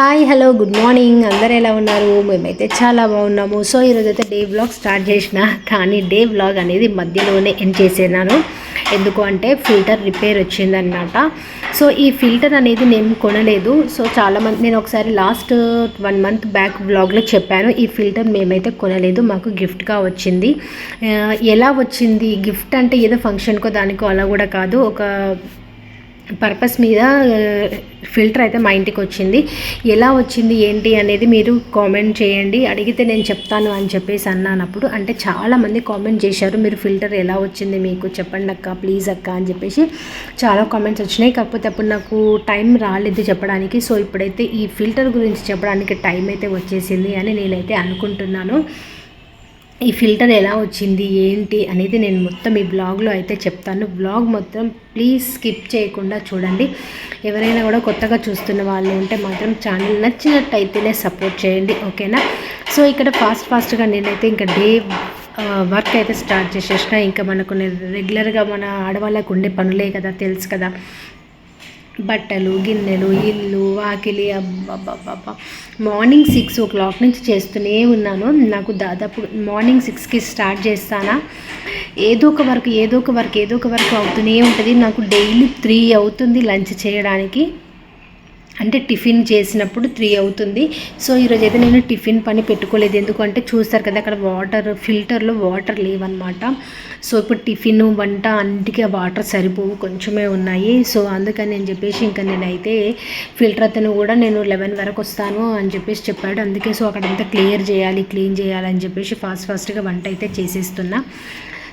Hi hello good morning. అందరు ఎలా ఉన్నారు? మేమైతే చాలా బాగున్నాము. సో ఈరోజు అయితే డే బ్లాగ్ స్టార్ట్ చేసిన కానీ డే బ్లాగ్ అనేది మధ్యలోనే ఎండ్ చేసేనాను. ఎందుకు అంటే ఫిల్టర్ రిపేర్ వచ్చిందనమాట సో ఈ ఫిల్టర్ అనేది నేను కొనలేదు. సో చాలామంది నేను ఒకసారి లాస్ట్ వన్ మంత్ బ్యాక్ బ్లాగ్లో చెప్పాను ఈ ఫిల్టర్ మేమైతే కొనలేదు మాకు గిఫ్ట్గా వచ్చింది. ఎలా వచ్చింది? గిఫ్ట్ అంటే ఏదో ఫంక్షన్కో దానికో అలా కూడా కాదు. ఒక పర్పస్ మీద ఫిల్టర్ అయితే మా ఇంటికి వచ్చింది. ఎలా వచ్చింది ఏంటి అనేది మీరు కామెంట్ చేయండి. అడిగితే నేను చెప్తాను అని చెప్పేసి అన్నానప్పుడు అంటే చాలామంది కామెంట్ చేశారు మీరు ఫిల్టర్ ఎలా వచ్చింది మీకు? చెప్పండి అక్క ప్లీజ్ అక్క అని చెప్పేసి చాలా కామెంట్స్ వచ్చినాయి. కాకపోతే అప్పుడు నాకు టైం రాలేదు చెప్పడానికి. సో ఇప్పుడైతే ఈ ఫిల్టర్ గురించి చెప్పడానికి టైం అయితే వచ్చేసింది అని నేనైతే అనుకుంటున్నాను. ఈ ఫిల్టర్ ఎలా వచ్చింది ఏంటి అనేది నేను మొత్తం ఈ బ్లాగ్లో అయితే చెప్తాను. బ్లాగ్ మొత్తం ప్లీజ్ స్కిప్ చేయకుండా చూడండి. ఎవరైనా కూడా కొత్తగా చూస్తున్న వాళ్ళు ఉంటే మాత్రం ఛానల్ నచ్చినట్టయితేనే సపోర్ట్ చేయండి ఓకేనా? సో ఇక్కడ ఫాస్ట్ ఫాస్ట్గా నేనైతే ఇంకా డే వర్క్ అయితే స్టార్ట్ చేసేసిన. ఇంకా మనకు రెగ్యులర్గా మన ఆడవాళ్ళకు ఉండే పనులే కదా తెలుసు కదా. బట్టలు గిన్నెలు ఇల్లు వాకిలి అబ్బబ్బబ్బబ్బా. మార్నింగ్ సిక్స్ ఓ క్లాక్ నుంచి చేస్తూనే ఉన్నాను. నాకు దాదాపు మార్నింగ్ సిక్స్కి స్టార్ట్ చేస్తానా. ఏదో ఒక వర్క్ ఏదో ఒక వర్క్ ఏదో ఒక వర్క్ అవుతూనే ఉంటుంది. నాకు డైలీ త్రీ అవుతుంది లంచ్ చేయడానికి. అంటే టిఫిన్ చేసినప్పుడు త్రీ అవుతుంది. సో ఈరోజు అయితే నేను టిఫిన్ పని పెట్టుకోలేదు. ఎందుకంటే చూస్తారు కదా అక్కడ వాటర్ ఫిల్టర్లో వాటర్ లేవన్నమాట. సో ఇప్పుడు టిఫిన్ వంట అన్నిటికీ ఆ వాటర్ సరిపోవు కొంచెమే ఉన్నాయి. సో అందుకని నేను చెప్పేసి ఇంకా నేనైతే ఫిల్టర్ అతను కూడా నేను లెవెన్ వరకు వస్తాను అని చెప్పేసి చెప్పాడు. అందుకే సో అక్కడంతా క్లియర్ చేయాలి క్లీన్ చేయాలి అని చెప్పేసి ఫాస్ట్ ఫాస్ట్గా వంట అయితే చేసేస్తున్నా.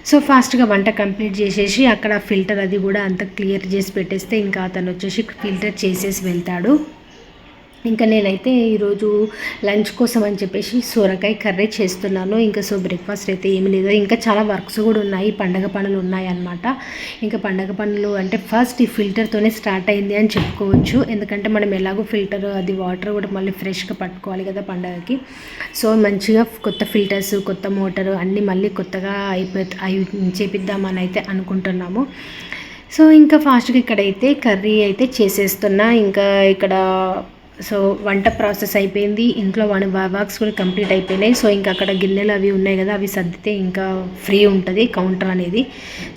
సో ఫాస్ట్గా వంట కంప్లీట్ చేసేసి అక్కడ ఫిల్టర్ అది కూడా అంత క్లియర్ చేసి పెట్టేస్తే ఇంకా అతను వచ్చేసి ఫిల్టర్ చేసేసి వెళ్తాడు. ఇంకా నేనైతే ఈరోజు లంచ్ కోసం అని చెప్పేసి సొరకాయ కర్రీ చేస్తున్నాను. ఇంకా సో బ్రేక్ఫాస్ట్ అయితే ఏమీ లేదు. ఇంకా చాలా వర్క్స్ కూడా ఉన్నాయి. పండగ పనులు ఉన్నాయి అన్నమాట. ఇంకా పండగ పనులు అంటే ఫస్ట్ ఈ ఫిల్టర్తోనే స్టార్ట్ అయింది అని చెప్పుకోవచ్చు. ఎందుకంటే మనం ఎలాగో ఫిల్టర్ అది వాటర్ కూడా మళ్ళీ ఫ్రెష్గా పట్టుకోవాలి కదా పండగకి. సో మంచిగా కొత్త ఫిల్టర్స్ కొత్త మోటారు అన్నీ మళ్ళీ కొత్తగా అయిపో అయి చేపిద్దామని అయితే అనుకుంటున్నాము. సో ఇంకా ఫాస్ట్గా ఇక్కడైతే కర్రీ అయితే చేసేస్తున్నా. ఇంకా ఇక్కడ సో వంట ప్రాసెస్ అయిపోయింది. ఇంట్లో వన్ వర్క్స్ కూడా కంప్లీట్ అయిపోయినాయి. సో ఇంకా అక్కడ గిన్నెలు అవి ఉన్నాయి కదా అవి సర్దితే ఇంకా ఫ్రీ ఉంటుంది కౌంటర్ అనేది.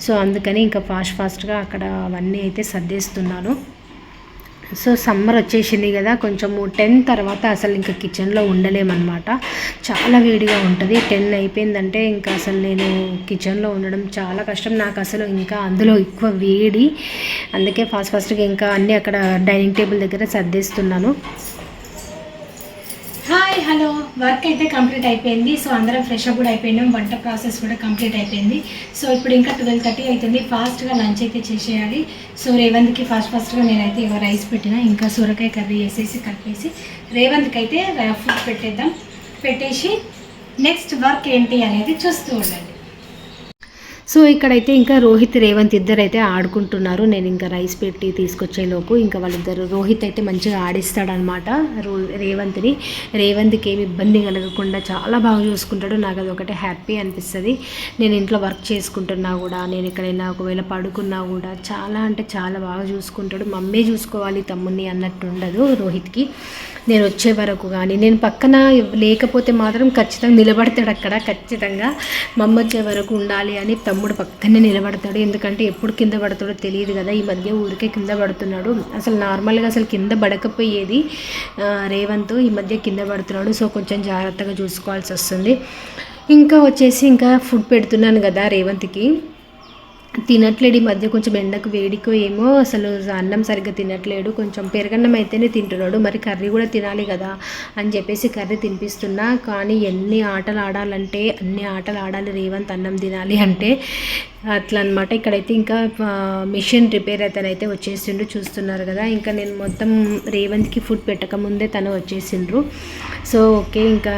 సో అందుకని ఇంకా ఫాస్ట్ ఫాస్ట్గా అక్కడ అవన్నీ అయితే సర్దేస్తున్నాను. సో సమ్మర్ వచ్చేసింది కదా కొంచెము టెన్ తర్వాత అసలు ఇంకా కిచెన్లో ఉండలేమన్నమాట. చాలా వేడిగా ఉంటుంది. టెన్ అయిపోయిందంటే ఇంకా అసలు నేను కిచెన్లో ఉండడం చాలా కష్టం. నాకు అసలు ఇంకా అందులో ఎక్కువ వేడి. అందుకే ఫాస్ట్ ఫాస్ట్గా ఇంకా అన్నీ అక్కడ డైనింగ్ టేబుల్ దగ్గర సర్దేస్తున్నాను. హలో వర్క్ అయితే కంప్లీట్ అయిపోయింది. సో అందరం ఫ్రెష్ అప్ కూడా అయిపోయినాం. వంట ప్రాసెస్ కూడా కంప్లీట్ అయిపోయింది. సో ఇప్పుడు ఇంకా ట్వెల్వ్ థర్టీ అవుతుంది ఫాస్ట్గా లంచ్ అయితే చేసేయాలి. సో రేవంత్కి ఫాస్ట్ ఫాస్ట్గా నేనైతే ఇవ్వ రైస్ పెట్టిన. ఇంకా సొరకాయ కర్రీ వేసేసి కలిపేసి రేవంత్కి అయితే ఫుడ్ పెట్టేద్దాం. పెట్టేసి నెక్స్ట్ వర్క్ ఏంటి అనేది చూస్తూ ఉండండి. సో ఇక్కడైతే ఇంకా రోహిత్ రేవంత్ ఇద్దరు అయితే ఆడుకుంటున్నారు. నేను ఇంకా రైస్ పెట్టి తీసుకొచ్చేలోపు ఇంకా వాళ్ళిద్దరు రోహిత్ అయితే మంచిగా ఆడిస్తాడనమాట రో రేవంత్ని. రేవంత్కి ఏమి ఇబ్బంది కలగకుండా చాలా బాగా చూసుకుంటాడు. నాకు అది ఒకటే హ్యాపీ అనిపిస్తుంది. నేను ఇంట్లో వర్క్ చేసుకుంటున్నా కూడా నేను ఎక్కడైనా ఒకవేళ పడుకున్నా కూడా చాలా అంటే చాలా బాగా చూసుకుంటాడు. మమ్మీ చూసుకోవాలి తమ్ముడిని అన్నట్టు ఉండదు రోహిత్కి. నేను వచ్చే వరకు కానీ నేను పక్కన లేకపోతే మాత్రం ఖచ్చితంగా నిలబడతాడు అక్కడ ఖచ్చితంగా. మమ్మ వచ్చే వరకు ఉండాలి అని తమ్ముడు పక్కనే నిలబడతాడు. ఎందుకంటే ఎప్పుడు కింద పడతాడో తెలియదు కదా. ఈ మధ్య ఊరికే కింద పడుతున్నాడు. అసలు నార్మల్గా అసలు కింద పడకపోయేది రేవంత్ ఈ మధ్య కింద పడుతున్నాడు. సో కొంచెం జాగ్రత్తగా చూసుకోవాల్సి వస్తుంది. ఇంకా వచ్చేసి ఇంకా ఫుడ్ పెడుతున్నాను కదా రేవంత్కి. తినట్లేడు ఈ మధ్య. కొంచెం ఎండకు వేడికో ఏమో అసలు అన్నం సరిగ్గా తినట్లేడు. కొంచెం పెరగన్నం అయితేనే తింటున్నాడు. మరి కర్రీ కూడా తినాలి కదా అని చెప్పేసి కర్రీ తినిపిస్తున్నా. కానీ ఎన్ని ఆటలు ఆడాలంటే అన్ని ఆటలు ఆడాలి. రేవంత్ అన్నం తినాలి అంటే అట్లా అనమాట ఇక్కడైతే ఇంకా మిషన్ రిపేర్ అతనైతే వచ్చేసిండ్రు చూస్తున్నారు కదా. ఇంకా నేను మొత్తం రేవంత్కి ఫుడ్ పెట్టక ముందే తను వచ్చేసిండ్రు. సో ఓకే ఇంకా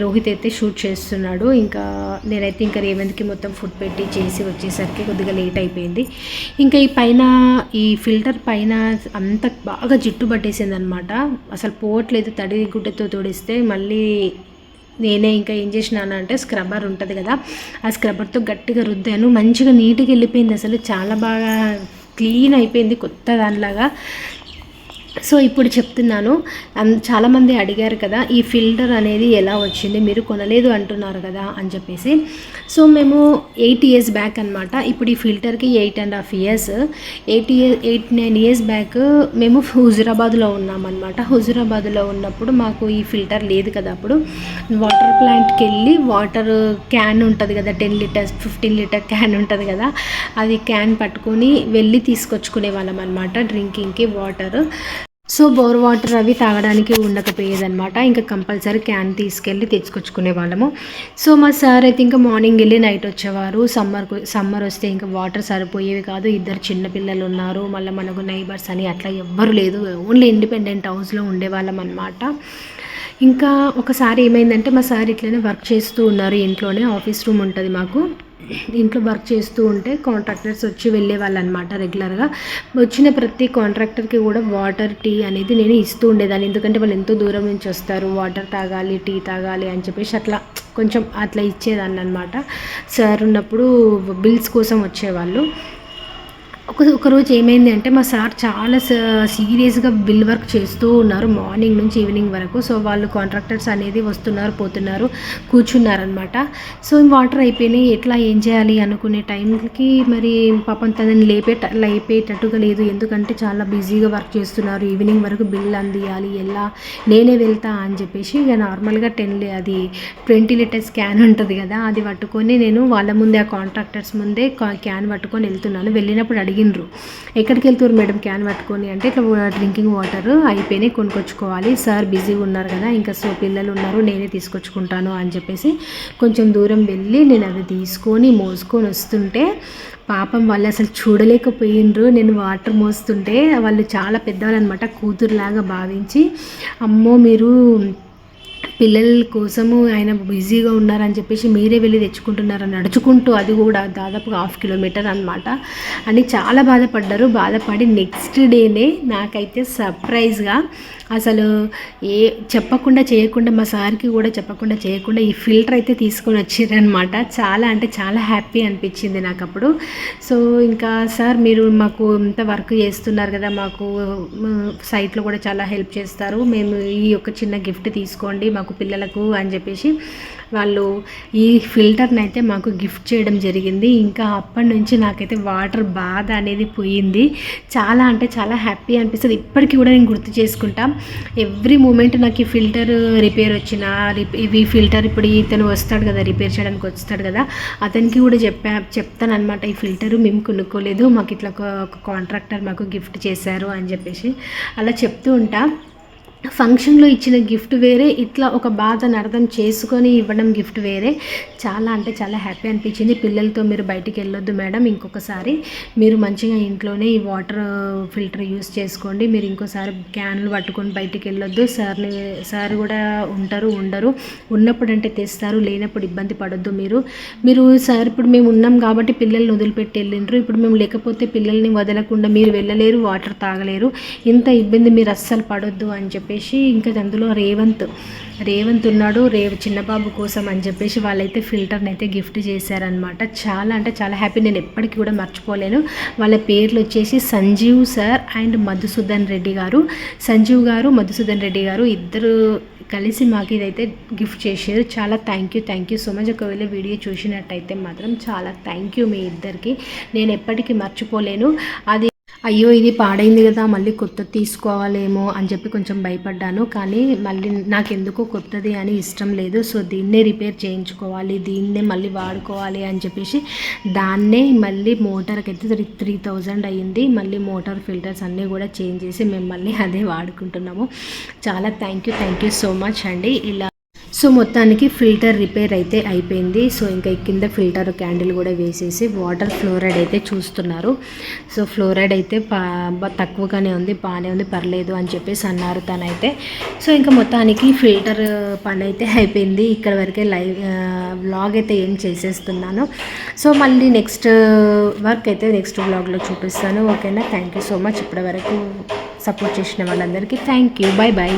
రోహిత్ అయితే షూట్ చేస్తున్నాడు. ఇంకా నేనైతే ఇంకా రేవంత్కి మొత్తం ఫుడ్ పెట్టి చేసి వచ్చేసరికి కొద్దిగా లేట్ అయిపోయింది. ఇంకా ఈ పైన ఈ ఫిల్టర్ పైన అంత బాగా జిట్టు పట్టేసింది అనమాట అసలు పోవట్లేదు తడి గుడ్డతో తోడిస్తే మళ్ళీ నేనే ఇంకా ఏం చేసినాను అంటే స్క్రబ్బర్ ఉంటుంది కదా ఆ స్క్రబ్బర్తో గట్టిగా రుద్దాను. మంచిగా నీట్గా వెళ్ళిపోయింది అసలు. చాలా బాగా క్లీన్ అయిపోయింది కొత్త దానిలాగా. సో ఇప్పుడు చెప్తున్నాను. అన్- చాలామంది అడిగారు కదా ఈ ఫిల్టర్ అనేది ఎలా వచ్చింది? మీరు కొనలేదు అంటున్నారు కదా అని చెప్పేసి. సో మేము ఎయిట్ ఇయర్స్ బ్యాక్ అనమాట ఇప్పుడు ఈ ఫిల్టర్కి eight and half years. Eight year eight nine years back మేము హుజురాబాద్లో ఉన్నామన్నమాట. హుజురాబాద్లో ఉన్నప్పుడు మాకు ఈ ఫిల్టర్ లేదు కదా అప్పుడు. వాటర్ ప్లాంట్కి వెళ్ళి వాటర్ క్యాన్ ఉంటుంది కదా ten litres fifteen litre can ఉంటుంది కదా అది క్యాన్ పట్టుకొని వెళ్ళి తీసుకొచ్చుకునే వాళ్ళం అనమాట డ్రింకింగ్కి వాటర్. సో బోర్ వాటర్ అవి తాగడానికి ఉండకపోయేదనమాట ఇంకా కంపల్సరీ క్యాన్ తీసుకెళ్ళి తెచ్చుకొచ్చుకునే వాళ్ళము. సో మా సార్ అయితే ఇంకా మార్నింగ్ వెళ్ళి నైట్ వచ్చేవారు. సమ్మర్ సమ్మర్ వస్తే ఇంకా వాటర్ సరిపోయేవి కాదు. ఇద్దరు చిన్నపిల్లలు ఉన్నారు. మళ్ళీ మనకు నైబర్స్ అని అట్లా ఎవ్వరు లేదు. ఓన్లీ ఇండిపెండెంట్ హౌస్లో ఉండేవాళ్ళం అనమాట ఇంకా ఒకసారి ఏమైందంటే మా సార్ ఇట్లనే వర్క్ చేస్తూ ఉన్నారు. ఇంట్లోనే ఆఫీస్ రూమ్ ఉంటుంది మాకు. ఇంట్లో వర్క్ చేస్తూ ఉంటే కాంట్రాక్టర్స్ వచ్చి వెళ్ళే వాళ్ళు అనమాట రెగ్యులర్గా. వచ్చిన ప్రతి కాంట్రాక్టర్కి కూడా వాటర్ టీ అనేది నేను ఇస్తూ ఉండేదాన్ని. ఎందుకంటే వాళ్ళు ఎంతో దూరం నుంచి వస్తారు. వాటర్ తాగాలి టీ తాగాలి అని చెప్పేసి అట్లా కొంచెం అట్లా ఇచ్చేదాన్ని అనమాట సార్ ఉన్నప్పుడు బిల్స్ కోసం వచ్చేవాళ్ళు. ఒక ఒకరోజు ఏమైంది అంటే మా సార్ చాలా సీరియస్గా బిల్ వర్క్ చేస్తూ ఉన్నారు మార్నింగ్ నుంచి ఈవినింగ్ వరకు. సో వాళ్ళు కాంట్రాక్టర్స్ అనేది వస్తున్నారు పోతున్నారు కూర్చున్నారనమాట సో వాటర్ అయిపోయినాయి. ఎట్లా ఏం చేయాలి అనుకునే టైంకి మరి పాపం తనని లేపే లేపేటట్టుగా లేదు. ఎందుకంటే చాలా బిజీగా వర్క్ చేస్తున్నారు. ఈవినింగ్ వరకు బిల్ అందియాలి. ఎలా? నేనే వెళ్తా అని చెప్పేసి ఇక నార్మల్గా టెన్ అది ట్వంటీ లీటర్స్ క్యాన్ ఉంటుంది కదా అది పట్టుకొని నేను వాళ్ళ ముందే ఆ కాంట్రాక్టర్స్ ముందే క్యాన్ పట్టుకొని వెళ్తున్నాను. వెళ్ళినప్పుడు అడిగినరు ఎక్కడికి వెళ్తారు మేడం క్యాన్ పట్టుకొని? అంటే ఇట్లా డ్రింకింగ్ వాటర్ అయిపోయినాయి కొనుక్కొచ్చుకోవాలి. సార్ బిజీగా ఉన్నారు కదా ఇంకా సో పిల్లలు ఉన్నారు నేనే తీసుకొచ్చుకుంటాను అని చెప్పేసి కొంచెం దూరం వెళ్ళి నేను అది తీసుకొని మోసుకొని వస్తుంటే పాపం వాళ్ళు అసలు చూడలేకపోయినరు నేను వాటర్ మోస్తుంటే వాళ్ళు చాలా పెద్దవాళ్ళు అనమాట కూతురులాగా భావించి అమ్మో మీరు పిల్లల కోసము ఆయన బిజీగా ఉన్నారని చెప్పేసి మీరే వెళ్ళి తెచ్చుకుంటున్నారు నడుచుకుంటూ అది కూడా దాదాపు హాఫ్ కిలోమీటర్ అనమాట అని చాలా బాధపడ్డారు. బాధపడి నెక్స్ట్ డేనే నాకైతే సర్ప్రైజ్గా అసలు ఏ చెప్పకుండా చేయకుండా మా సార్కి కూడా చెప్పకుండా చేయకుండా ఈ ఫిల్టర్ అయితే తీసుకొని వచ్చారనమాట చాలా అంటే చాలా హ్యాపీ అనిపించింది నాకు అప్పుడు సో ఇంకా సార్ మీరు మాకు ఇంత వర్క్ చేస్తున్నారు కదా మాకు సైట్లో కూడా చాలా హెల్ప్ చేస్తారు. మేము ఈ యొక్క చిన్న గిఫ్ట్ తీసుకోండి మాకు పిల్లలకు అని చెప్పేసి వాళ్ళు ఈ ఫిల్టర్ని అయితే మాకు గిఫ్ట్ చేయడం జరిగింది. ఇంకా అప్పటి నుంచి నాకైతే వాటర్ బాధ అనేది పోయింది. చాలా అంటే చాలా హ్యాపీ అనిపిస్తుంది. ఇప్పటికీ కూడా నేను గుర్తు చేసుకుంటా. ఎవ్రీ మూమెంట్ నాకు ఈ ఫిల్టర్ రిపేర్ వచ్చిన ఈ ఫిల్టర్ ఇప్పుడు ఇతను వస్తాడు కదా రిపేర్ చేయడానికి వస్తాడు కదా అతనికి కూడా చెప్పా చెప్తాను అనమాట ఈ ఫిల్టర్ మేము కొనుక్కోలేదు. మాకు ఇట్లా ఒక కాంట్రాక్టర్ మాకు గిఫ్ట్ చేశారు అని చెప్పేసి. అలా చెప్తూ ఉంటా. ఫంక్షన్లో ఇచ్చిన గిఫ్ట్ వేరే ఇట్లా ఒక బాధను అర్థం చేసుకొని ఇవ్వడం గిఫ్ట్ వేరే. చాలా అంటే చాలా హ్యాపీ అనిపించింది. పిల్లలతో మీరు బయటికి వెళ్ళొద్దు మేడం ఇంకొకసారి మీరు మంచిగా ఇంట్లోనే ఈ వాటర్ ఫిల్టర్ యూస్ చేసుకోండి. మీరు ఇంకోసారి క్యాన్లు పట్టుకొని బయటికి వెళ్ళొద్దు. సార్ని సార్ కూడా ఉంటారు ఉండరు. ఉన్నప్పుడు అంటే తెస్తారు లేనప్పుడు ఇబ్బంది పడొద్దు మీరు. మీరు సార్ ఇప్పుడు మేము ఉన్నాం కాబట్టి పిల్లల్ని వదిలిపెట్టి వెళ్ళిండ్రు. ఇప్పుడు మేము లేకపోతే పిల్లల్ని వదలకుండా మీరు వెళ్ళలేరు వాటర్ తాగలేరు. ఇంత ఇబ్బంది మీరు అస్సలు పడొద్దు అని చెప్పి చెప్పేసి ఇంకా అందులో రేవంత్ రేవంత్ ఉన్నాడు రేవ్ చిన్నబాబు కోసం అని చెప్పేసి వాళ్ళైతే ఫిల్టర్ని అయితే గిఫ్ట్ చేశారనమాట చాలా అంటే చాలా హ్యాపీ. నేను ఎప్పటికీ కూడా మర్చిపోలేను. వాళ్ళ పేర్లు వచ్చేసి సంజీవ్ సార్ అండ్ మధుసూదన్ రెడ్డి గారు. సంజీవ్ గారు మధుసూదన్ రెడ్డి గారు ఇద్దరు కలిసి మాకు ఇదైతే గిఫ్ట్ చేశారు. చాలా thank you thank you so much. ఒకవేళ వీడియో చూసినట్టయితే మాత్రం చాలా థ్యాంక్ యూ మీ ఇద్దరికి. నేను ఎప్పటికీ మర్చిపోలేను. అది అయ్యో ఇది పాడైంది కదా మళ్ళీ కొత్తది తీసుకోవాలేమో అని చెప్పి కొంచెం భయపడ్డాను. కానీ మళ్ళీ నాకు కొత్తది అని ఇష్టం లేదు. సో దీన్నే రిపేర్ చేయించుకోవాలి దీన్నే మళ్ళీ వాడుకోవాలి అని చెప్పేసి దాన్నే మళ్ళీ మోటార్కి అయితే త్రీ త్రీ థౌజండ్ అయ్యింది. మళ్ళీ మోటార్ ఫిల్టర్స్ అన్నీ కూడా చేంజ్ చేసి మేము మళ్ళీ అదే వాడుకుంటున్నాము. చాలా thank you thank you so much అండి. ఇలా సో మొత్తానికి ఫిల్టర్ రిపేర్ అయితే అయిపోయింది. సో ఇంకా కింద ఫిల్టర్ క్యాండిల్ కూడా వేసేసి వాటర్ ఫ్లోరైడ్ అయితే చూస్తున్నారు. సో ఫ్లోరైడ్ అయితే తక్కువగానే ఉంది బాగానే ఉంది పర్లేదు అని చెప్పేసి అన్నారు తనైతే. సో ఇంకా మొత్తానికి ఫిల్టర్ పని అయితే అయిపోయింది. ఇక్కడ వరకే లైవ్ వ్లాగ్ అయితే ఏం చేసేస్తున్నాను. సో మళ్ళీ నెక్స్ట్ వర్క్ అయితే నెక్స్ట్ వ్లాగ్లో చూపిస్తాను. ఓకేనా? Thank you so much. ఇప్పటి వరకు సపోర్ట్ చేసిన వాళ్ళందరికీ థ్యాంక్ యూ. Bye bye